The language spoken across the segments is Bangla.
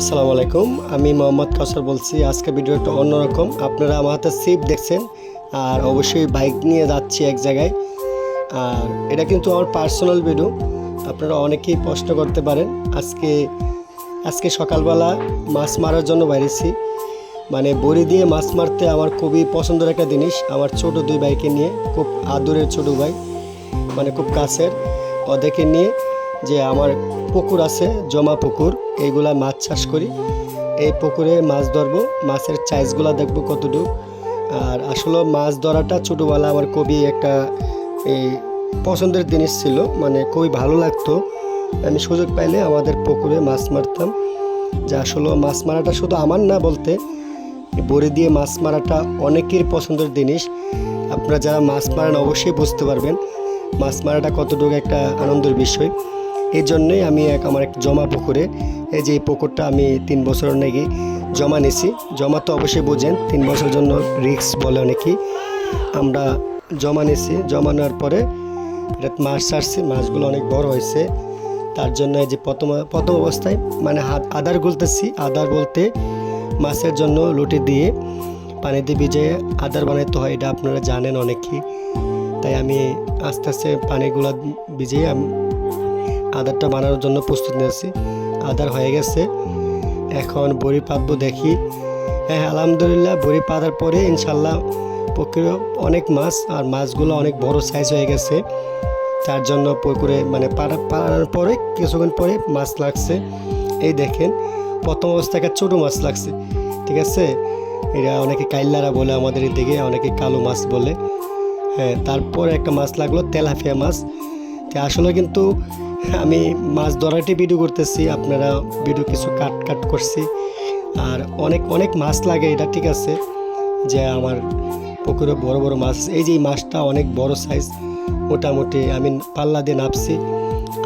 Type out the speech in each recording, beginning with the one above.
আসসালামু আলাইকুম। আমি মোহাম্মদ কাউসার বলছি। আজকে ভিডিও একটু অন্যরকম। আপনারা আমার হাতে সিপ দেখছেন আর অবশ্যই বাইক নিয়ে যাচ্ছি এক জায়গায়। আর এটা কিন্তু আমার পার্সোনাল ভিডিও। আপনারা অনেকেই প্রশ্ন করতে পারেন, আজকে আজকে সকালবেলা মাছ মারার জন্য বাইরেছি। মানে বড়ি দিয়ে মাছ মারতে আমার খুবই পছন্দের একটা জিনিস। আমার ছোট দুই ভাইকে নিয়ে, খুব আদরের ছোট ভাই মানে খুব কাছের, ওদেরকে নিয়ে যে আমার পুকুর আছে, জমা পুকুর, এইগুলা মাছ চাষ করি। এই পুকুরে মাছ ধরবো, মাছের চাইজগুলা দেখব কতটুকু। আর আসলে মাছ ধরাটা ছোটোবেলা আমার খুবই একটা এই পছন্দের জিনিস ছিল মানে খুবই ভালো লাগতো। আমি সুযোগ পাইলে আমাদের পুকুরে মাছ মারতাম। যে আসলে মাছ মারাটা শুধু আমার না বলতে, বড়ি দিয়ে মাছ মারাটা অনেকের পছন্দের জিনিস। আপনারা যারা মাছ মারেন অবশ্যই বুঝতে পারবেন, মাছ মারাটা কতটুকু একটা আনন্দের বিষয়। এই জন্যই আমি এক আমার এক জমা পুকুরে, এই যে পুকুরটা আমি তিন বছর নাকি জমা নিছি। জমা তো অবশ্যই বোঝেন, তিন বছরের জন্য রিক্স বলে অনেকেই। আমরা জমা নিছি, জমা নেওয়ার পরে এটা মাছ ছাড়ছি, মাছগুলো অনেক বড় হয়েছে। তার জন্য এই যে প্রথম প্রথম অবস্থায় মানে হাত, আদার গুলতেছি, আদার বলতে মাছের জন্য লুটি দিয়ে পানিতে ভিজে আদার বানাইতে হয়, এটা আপনারা জানেন অনেকেই। তাই আমি আস্তে আস্তে পানিগুলো ভিজিয়ে আমি আদারটা বানানোর জন্য প্রস্তুত নিয়েছি। আদার হয়ে গেছে। এখন বড়ি পাতবো দেখি। হ্যাঁ আলহামদুলিল্লাহ, বড়ি পাতার পরে ইনশাল্লাহ পুকুরে অনেক মাছ আর মাছগুলো অনেক বড় সাইজ হয়ে গেছে। তার জন্য পুকুরে মানে পাড়া, পাড়ানোর পরে কিছুক্ষণ পরে মাছ লাগছে। এই দেখেন, প্রথম অবস্থায় একটা ছোটো মাছ লাগছে, ঠিক আছে? এটা অনেকে কাইল্লারা বলে আমাদের এদিকে, অনেকে কালো মাছ বলে। হ্যাঁ তারপর একটা মাছ লাগল তেলাফিয়া মাছ। তো আসলে কিন্তু আমি মাছ ধরাটি ভিডিও করতেছি, আপনারা ভিডিও কিছু কাট কাট করছি। আর অনেক অনেক মাছ লাগে, এটা ঠিক আছে, যে আমার পুকুরে বড় বড় মাছ এই যে মাছটা অনেক বড় সাইজ মোটামুটি আমি পাল্লা দিয়ে নাপছি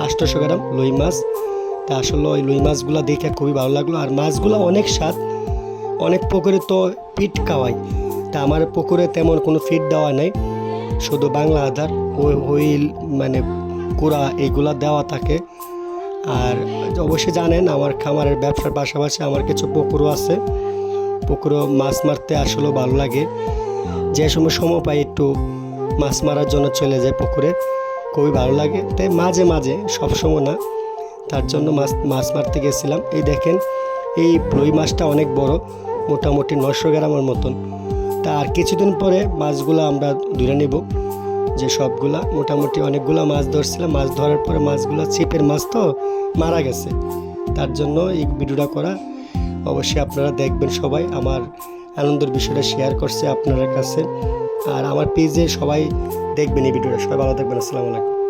আটশোশো গ্রাম লুই মাছ। তা আসলে ওই লুই মাছগুলো দেখে খুবই ভালো লাগল। আর মাছগুলো অনেক স্বাদ, অনেক পুকুরে তো ফিট খাওয়াই তা আমার পুকুরে তেমন কোনো ফিট দেওয়া নেই, শুধু বাংলা আধার হুইল মানে কুড়া এগুলা দেওয়া থাকে। আর অবশ্যই জানেন, আমার খামারের ব্যবসার পাশাপাশি আমার কিছু পুকুরও আছে। পুকুরও মাছ মারতে আসলেও ভালো লাগে। যে সময় সময় পাই একটু মাছ মারার জন্য চলে যায় পুকুরে, খুবই ভালো লাগে। তাই মাঝে মাঝে, সব সময় না, তার জন্য মাছ মাছ মারতে গেছিলাম। এই দেখেন, এই রুই মাছটা অনেক বড়, মোটামুটি নশো গ্রামের মতন। তা আর কিছুদিন পরে মাছগুলো আমরা ধরে নেব। যে সবগুলা, মোটামুটি অনেকগুলো মাছ ধরছিলাম। মাছ ধরার পরে মাছগুলো ছিপের মাছ তো মারা গেছে। তার জন্য এই ভিডিওটা করা। অবশ্যই আপনারা দেখবেন সবাই। আমার আনন্দের বিষয়টা শেয়ার করছে আপনাদের কাছে। আর আমার পেজে সবাই দেখবেন এই ভিডিওটা। সবাই ভালো থাকবেন। আসসালামু আলাইকুম।